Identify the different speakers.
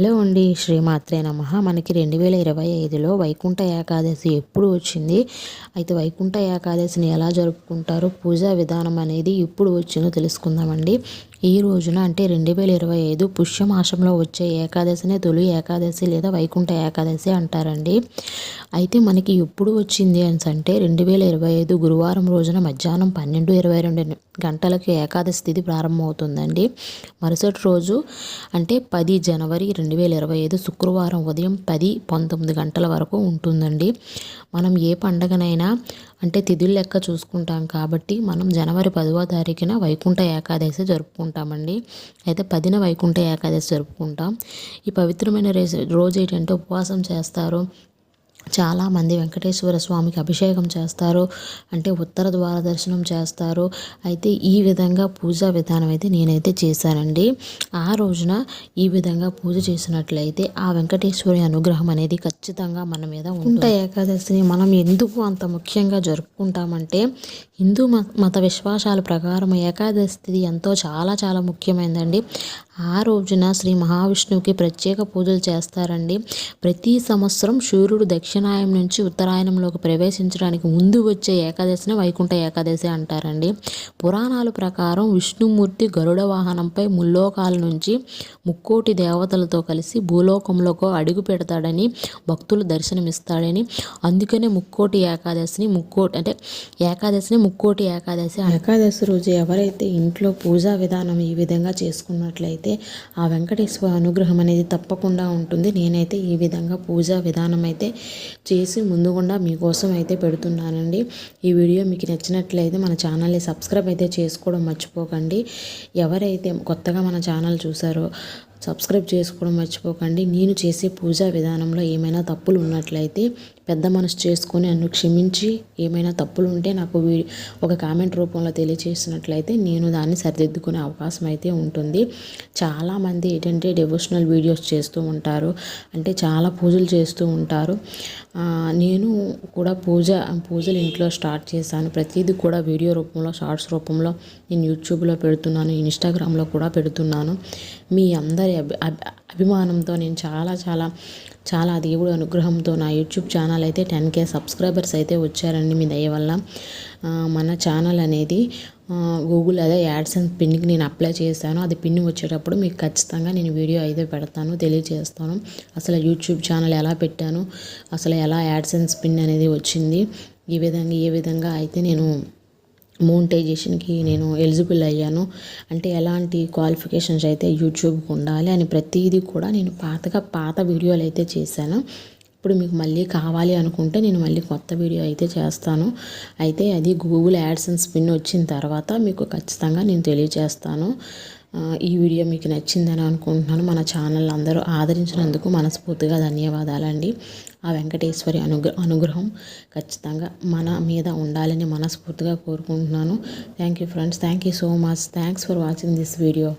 Speaker 1: Hello అండి శ్రీమాత్రే నమ. మనకి రెండు వేల ఇరవై ఐదులో వైకుంఠ ఏకాదశి ఎప్పుడు వచ్చింది? అయితే వైకుంఠ ఏకాదశిని ఎలా జరుపుకుంటారో? పూజా విధానం అనేది ఇప్పుడు వచ్చిందో తెలుసుకుందామండి. ఈ రోజున అంటే రెండు వేల ఇరవై ఐదు పుష్యమాసంలో వచ్చే ఏకాదశినే తొలి ఏకాదశి లేదా వైకుంఠ ఏకాదశి అంటారండి. అయితే మనకి ఎప్పుడు వచ్చింది అని అంటే రెండు వేల ఇరవై ఐదు గురువారం రోజున మధ్యాహ్నం పన్నెండు ఇరవై రెండు గంటలకు ఏకాదశి తిథి ప్రారంభమవుతుందండి. మరుసటి రోజు అంటే పది జనవరి రెండు రెండు వేల ఇరవై ఐదు శుక్రవారం ఉదయం పది పంతొమ్మిది గంటల వరకు ఉంటుందండి. మనం ఏ పండగనైనా అంటే తిథులు లెక్క చూసుకుంటాం కాబట్టి మనం జనవరి పదవ తారీఖున వైకుంఠ ఏకాదశి జరుపుకుంటామండి. అయితే పదిన వైకుంఠ ఏకాదశి జరుపుకుంటాం. ఈ పవిత్రమైన రోజు ఏంటంటే ఉపవాసం చేస్తారు. చాలామంది వెంకటేశ్వర స్వామికి అభిషేకం చేస్తారు అంటే ఉత్తర ద్వార దర్శనం చేస్తారు. అయితే ఈ విధంగా పూజా విధానం అయితే నేనైతే చేశానండి. ఆ రోజున ఈ విధంగా పూజ చేసినట్లయితే ఆ వెంకటేశ్వరి అనుగ్రహం అనేది ఖచ్చితంగా మన మీద ఉంట ఏకాదశిని మనం ఎందుకు అంత ముఖ్యంగా జరుపుకుంటామంటే హిందూ మత విశ్వాసాల ప్రకారం ఏకాదశి ఎంతో చాలా చాలా ముఖ్యమైనదండి ఆ రోజున శ్రీ మహావిష్ణువుకి ప్రత్యేక పూజలు చేస్తారండి. ప్రతి సంవత్సరం సూర్యుడు దక్షిణాయం నుంచి ఉత్తరాయణంలోకి ప్రవేశించడానికి ముందు వచ్చే ఏకాదశిని వైకుంఠ ఏకాదశి అంటారండి. పురాణాల ప్రకారం విష్ణుమూర్తి గరుడ వాహనంపై ముల్లోకాల నుంచి ముక్కోటి దేవతలతో కలిసి భూలోకంలోకి అడుగు పెడతాడని భక్తులు దర్శనమిస్తాడని. అందుకనే ముక్కోటి ఏకాదశిని ముక్కోటి అంటే ఏకాదశిని ముక్కోటి ఏకాదశి ఏకాదశి రోజు ఎవరైతే ఇంట్లో పూజా విధానం ఈ విధంగా చేసుకున్నట్లయితే అయితే ఆ వెంకటేశ్వర అనుగ్రహం అనేది తప్పకుండా ఉంటుంది. నేనైతే ఈ విధంగా పూజా విధానం అయితే చేసి ముందుగుండా మీకోసం అయితే పెడుతున్నానండి. ఈ వీడియో మీకు నచ్చినట్లయితే మన ఛానల్ని సబ్స్క్రైబ్ అయితే చేసుకోవడం మర్చిపోకండి. ఎవరైతే కొత్తగా మన ఛానల్ చూసారో సబ్స్క్రైబ్ చేసుకోవడం మర్చిపోకండి. నేను చేసే పూజా విధానంలో ఏమైనా తప్పులు ఉన్నట్లయితే పెద్ద మనసు చేసుకొని నన్ను క్షమించి ఏమైనా తప్పులు ఉంటే నాకు ఒక కామెంట్ రూపంలో తెలియచేసినట్లయితే నేను దాన్ని సరిదిద్దుకునే అవకాశం అయితే ఉంటుంది. చాలామంది ఏంటంటే డివోషనల్ వీడియోస్ చేస్తూ ఉంటారు. అంటే చాలా పూజలు చేస్తూ ఉంటారు. నేను కూడా పూజ పూజలు ఇంట్లో స్టార్ట్ చేశాను. ప్రతిదీ కూడా వీడియో రూపంలో షార్ట్స్ రూపంలో నేను యూట్యూబ్లో పెడుతున్నాను ఇన్స్టాగ్రామ్లో కూడా పెడుతున్నాను. మీ అందరి అభి అభిమానంతో నేను చాలా చాలా చాలా దేవుడు అనుగ్రహంతో నా యూట్యూబ్ ఛానల్ అయితే టెన్ కే సబ్స్క్రైబర్స్ అయితే వచ్చారండి మీ దయ వల్ల. మన ఛానల్ అనేది గూగుల్ అదే యాడ్సెన్స్ పిన్కి నేను అప్లై చేశాను. అది పిన్ వచ్చేటప్పుడు మీకు ఖచ్చితంగా నేను వీడియో అయితే పెడతాను తెలియజేస్తాను. అసలు యూట్యూబ్ ఛానల్ ఎలా పెట్టాను అసలు ఎలా యాడ్సెన్స్ పిన్ అనేది వచ్చింది ఈ విధంగా ఏ విధంగా అయితే నేను మోనిటైజేషన్కి నేను ఎలిజిబుల్ అయ్యాను. అంటే ఎలాంటి క్వాలిఫికేషన్స్ అయితే యూట్యూబ్కి ఉండాలి అని ప్రతిదీ కూడా నేను పాతగా పాత వీడియోలు అయితే చేశాను. ఇప్పుడు మీకు మళ్ళీ కావాలి అనుకుంటే నేను మళ్ళీ కొత్త వీడియో అయితే చేస్తాను. అయితే అది గూగుల్ యాడ్సెన్స్ పిన్ వచ్చిన తర్వాత మీకు ఖచ్చితంగా నేను తెలియజేస్తాను. ఈ వీడియో మీకు నచ్చిందని అనుకుంటున్నాను. మన ఛానల్ అందరూ ఆదరించినందుకు మనస్ఫూర్తిగా ధన్యవాదాలండి. ఆ వెంకటేశ్వరి అనుగ్ర అనుగ్రహం ఖచ్చితంగా మన మీద ఉండాలని మనస్ఫూర్తిగా కోరుకుంటున్నాను. Thank you friends thank you so much thanks for watching this video